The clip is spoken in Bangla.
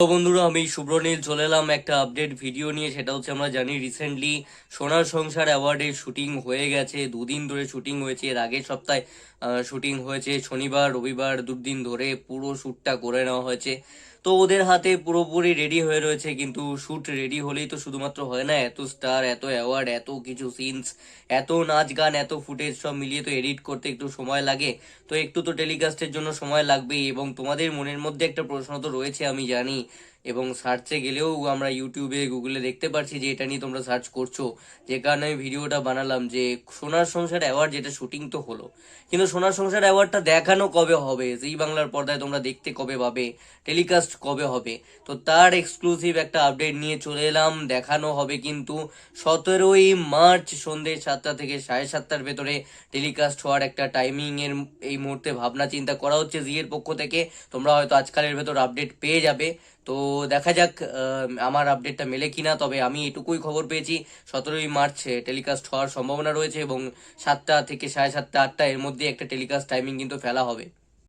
তো বন্ধুরা, আমি শুভ্রনীল চলে এলাম একটা আপডেট ভিডিও নিয়ে। সেটা হচ্ছে, আমরা জানি রিসেন্টলি সোনার সংসার অ্যাওয়ার্ডের শুটিং হয়ে গেছে। দুদিন ধরে শুটিং হয়েছে। এর আগের সপ্তাহে শুটিং হয়েছে। শনিবার, রবিবার, দুদিন ধরে পুরো শ্যুটটা করে নেওয়া হয়েছে। তো ওদের হাতে পুরোপুরি রেডি হয়ে রয়েছে, কিন্তু শ্যুট রেডি হলেই তো শুধুমাত্র হয় না, এত স্টার এত অ্যাওয়ার্ড এত কিছু সিনস এত নাচ গান, এত ফুটেজ সব মিলিয়ে তো এডিট করতে একটু সময় লাগে। তো একটু তো টেলিকাস্টের জন্য সময় লাগবেই, এবং তোমাদের মনের মধ্যে একটা প্রশ্ন তো রয়েছে, আমি জানি। এবং সার্চে গেলেও আমরা ইউটিউবে গুগলে দেখতে পারছি যে এটা নিয়ে তোমরা সার্চ করছ। যে কারণে আমি ভিডিওটা বানালাম যে সোনার সংসার অ্যাওয়ার্ড যেটা শুটিং তো হলো। কিন্তু সোনার সংসার অ্যাওয়ার্ডটা দেখানো কবে হবে? জি বাংলার পর্দায় তোমরা দেখতে কবে পাবে? টেলিকাস্ট কবে হবে? তো তার এক্সক্লুসিভ একটা আপডেট নিয়ে চলে এলাম। দেখানো হবে কিন্তু সতেরোই মার্চ সন্ধ্যে সাতটা থেকে সাড়ে সাতটার ভেতরে টেলিকাস্ট হওয়ার একটা টাইমিং এর এই মুহূর্তে ভাবনা চিন্তা করা হচ্ছে জিয়ের পক্ষ থেকে। তোমরা হয়তো আজকালের ভেতর আপডেট পেয়ে যাবে। তো দেখা যাক আমার আপডেটটা মেলে কিনা, তবে আমি এটুকুই খবর পেয়েছি, সতেরোই মার্চ টেলিকাস্ট হওয়ার সম্ভাবনা রয়েছে এবং সাতটা থেকে সাড়ে সাতটা, আটটা এর মধ্যে একটা টেলিকাস্ট টাইমিং কিন্তু ফেলা হবে।